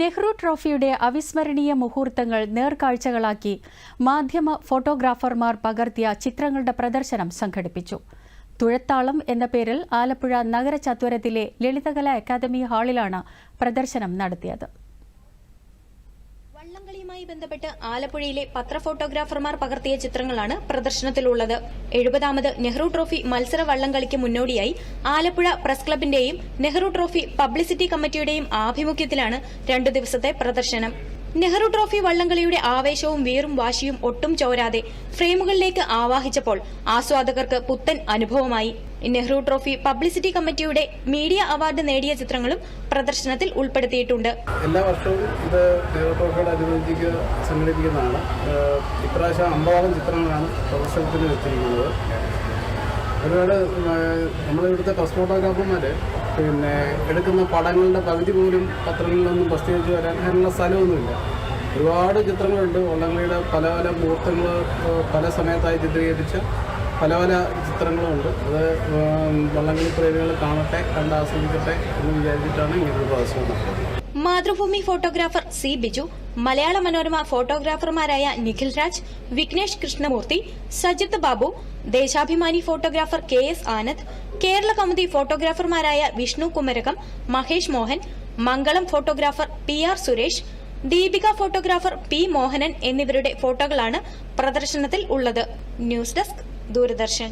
നെഹ്റു ട്രോഫിയുടെ അവിസ്മരണീയ മുഹൂർത്തങ്ങൾ നേർക്കാഴ്ചകളാക്കി മാധ്യമ ഫോട്ടോഗ്രാഫർമാർ പകർത്തിയ ചിത്രങ്ങളുടെ പ്രദർശനം സംഘടിപ്പിച്ചു. തുഴത്താളം എന്ന പേരിൽ ആലപ്പുഴ നഗരചത്വരത്തിലെ ലളിതകലാ അക്കാദമി ഹാളിലാണ് പ്രദർശനം നടത്തിയത്. വള്ളംകളിയുമായി ബന്ധപ്പെട്ട് ആലപ്പുഴയിലെ പത്ര ഫോട്ടോഗ്രാഫർമാർ പകർത്തിയ ചിത്രങ്ങളാണ് പ്രദർശനത്തിലുള്ളത്. എഴുപതാമത് നെഹ്റു ട്രോഫി മത്സര വള്ളംകളിക്ക് മുന്നോടിയായി ആലപ്പുഴ പ്രസ് ക്ലബിന്റെയും നെഹ്റു ട്രോഫി പബ്ലിസിറ്റി കമ്മിറ്റിയുടെയും ആഭിമുഖ്യത്തിലാണ് രണ്ടു ദിവസത്തെ പ്രദർശനം. നെഹ്റു ട്രോഫി വള്ളംകളിയുടെ ആവേശവും വീറും വാശിയും ഒട്ടും ചോരാതെ ഫ്രെയിമുകളിലേക്ക് ആവാഹിച്ചപ്പോൾ ആസ്വാദകർക്ക് പുത്തൻ അനുഭവമായി. നെഹ്റു ട്രോഫി പബ്ലിസിറ്റി കമ്മിറ്റിയുടെ മീഡിയ അവാർഡ് നേടിയ ചിത്രങ്ങളും പ്രദർശനത്തിൽ ഉൾപ്പെടുത്തിയിട്ടുണ്ട്. എല്ലാ വർഷവും ഇത് നെഹ്റു നെഹ്റുട്രോഫിയോടനുബന്ധിച്ച് സംഘടിപ്പിക്കുന്നതാണ് ഇപ്രാവശ്യം അമ്പതോളം ചിത്രങ്ങളാണ് പ്രദർശനത്തിന് വെച്ചിരിക്കുന്നത്. ഒരുപാട് നമ്മുടെ നമ്മളിവിടുത്തെ പ്രസ് ഫോട്ടോഗ്രാഫർമാർ പിന്നെ എടുക്കുന്ന പടങ്ങളുടെ പകുതി പോലും പത്രങ്ങളിലൊന്നും പ്രസിദ്ധീകരിച്ച് വരാൻ അതിനുള്ള സ്ഥലമൊന്നുമില്ല. ഒരുപാട് ചിത്രങ്ങളുണ്ട്. വള്ളംകളിയുടെ പല പല മുഹൂർത്തങ്ങൾ പല സമയത്തായി ചിത്രീകരിച്ച പല പല ചിത്രങ്ങളുമുണ്ട് അത് വള്ളംകളി പ്രേമികൾ കാണട്ടെ കണ്ട് ആസ്വദിക്കട്ടെ എന്ന് വിചാരിച്ചിട്ടാണ് ഇങ്ങനൊരു പ്രദർശനം നടത്തുന്നത്. Mathrubhumi photographer C Biju Malayala Manorama ഫോട്ടോഗ്രാഫർമാരായ Nikhil Raj Vighnesh Krishnamurthy Sajith Babu Deshabhimani photographer K S Anand Kerala Kaumudi ഫോട്ടോഗ്രാഫർമാരായ Vishnu Kumarakom Mahesh Mohan Mangalam photographer P R Suresh Deepika photographer P Mohanan എന്നിവരുടെ ഫോട്ടോകളാണ് പ്രദർശനത്തിൽ ഉള്ളത്. News desk Doordarshan.